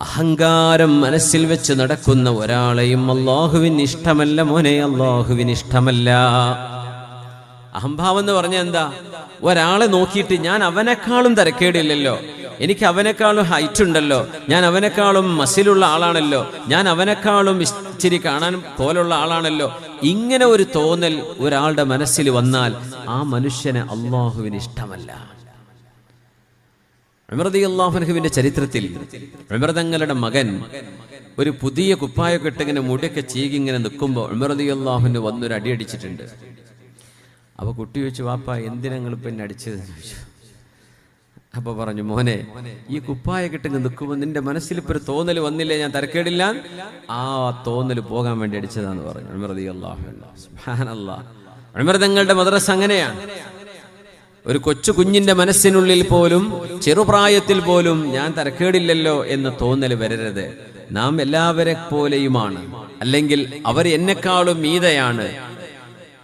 അഹങ്കാരം മനസ്സിൽ വെച്ച് നടക്കുന്ന ഒരാളെയും അള്ളാഹുവിന് ഇഷ്ടമല്ല മോനെ അള്ളാഹുവിന് ഇഷ്ടമല്ല. അഹംഭാവം എന്ന് പറഞ്ഞ എന്താ? ഒരാളെ നോക്കിയിട്ട് ഞാൻ അവനെക്കാളും തരക്കേടില്ലല്ലോ. എനിക്ക് അവനേക്കാളും ഹൈറ്റ് ഉണ്ടല്ലോ ഞാൻ അവനേക്കാളും മസിലുള്ള ആളാണല്ലോ. ഞാൻ അവനേക്കാളും ഇച്ചിരി കാണാൻ പോലുള്ള ആളാണല്ലോ. ഇങ്ങനെ ഒരു തോന്നൽ ഒരാളുടെ മനസ്സിൽ വന്നാൽ ആ മനുഷ്യന് അള്ളാഹുവിന് ഇഷ്ടമല്ല. ഉമർദി അള്ളാഹുനഹുവിന്റെ ചരിത്രത്തിൽ വിമൃതങ്ങളുടെ മകൻ ഒരു പുതിയ കുപ്പായൊക്കെ ഇട്ടിങ്ങനെ മുടിയൊക്കെ ചീകി ഇങ്ങനെ നിൽക്കുമ്പോൾ ഉമർദി അള്ളാഹുന് വന്നൊരു അടിയടിച്ചിട്ടുണ്ട് അപ്പൊ കുട്ടി ചോദിച്ചു വാപ്പ എന്തിനങ്ങൾ പിന്നെ അടിച്ചത്? ചോദിച്ചു. അപ്പൊ പറഞ്ഞു മോനെ ഈ കുപ്പായ കിട്ടുന്ന നിൽക്കുമ്പോൾ നിന്റെ മനസ്സിൽ ഇപ്പൊ ഒരു തോന്നൽ വന്നില്ലേ? ഞാൻ തരക്കേടില്ല. ആ തോന്നൽ പോകാൻ വേണ്ടി അടിച്ചതാന്ന് പറഞ്ഞു. ഉമർദി മദ്രസ് ഉമർദങ്ങളുടെ മദ്രസ അങ്ങനെയാണ് ഒരു കൊച്ചു കുഞ്ഞിന്റെ മനസ്സിനുള്ളിൽ പോലും ചെറുപ്രായത്തിൽ പോലും ഞാൻ തരക്കേടില്ലല്ലോ എന്ന് തോന്നൽ വരരുത്. നാം എല്ലാവരെ പോലെയുമാണ്. അല്ലെങ്കിൽ അവർ എന്നെക്കാളും മീതയാണ്.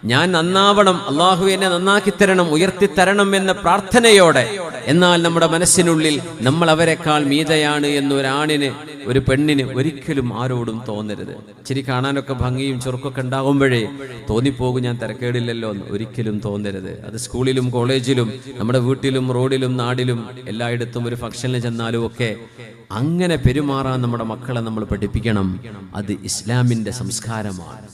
ഞാൻ നന്നാവണം അള്ളാഹു എന്നെ നന്നാക്കി തരണം ഉയർത്തി തരണം എന്ന പ്രാർത്ഥനയോടെ എന്നാൽ നമ്മുടെ മനസ്സിനുള്ളിൽ നമ്മൾ അവരെക്കാൾ മീതയാണ് എന്നൊരാണിന് ഒരു പെണ്ണിന് ഒരിക്കലും ആരോടും തോന്നരുത്. ഇച്ചിരി കാണാനൊക്കെ ഭംഗിയും ചെറുക്കൊക്കെ ഉണ്ടാകുമ്പോഴേ തോന്നിപ്പോകും ഞാൻ തിരക്കേടില്ലല്ലോ എന്ന് ഒരിക്കലും തോന്നരുത്. അത് സ്കൂളിലും കോളേജിലും നമ്മുടെ വീട്ടിലും റോഡിലും നാടിലും എല്ലായിടത്തും ഒരു ഫംഗ്ഷനിൽ ചെന്നാലും ഒക്കെ അങ്ങനെ പെരുമാറാൻ നമ്മുടെ മക്കളെ നമ്മൾ പഠിപ്പിക്കണം. അത് ഇസ്ലാമിന്റെ സംസ്കാരമാണ്.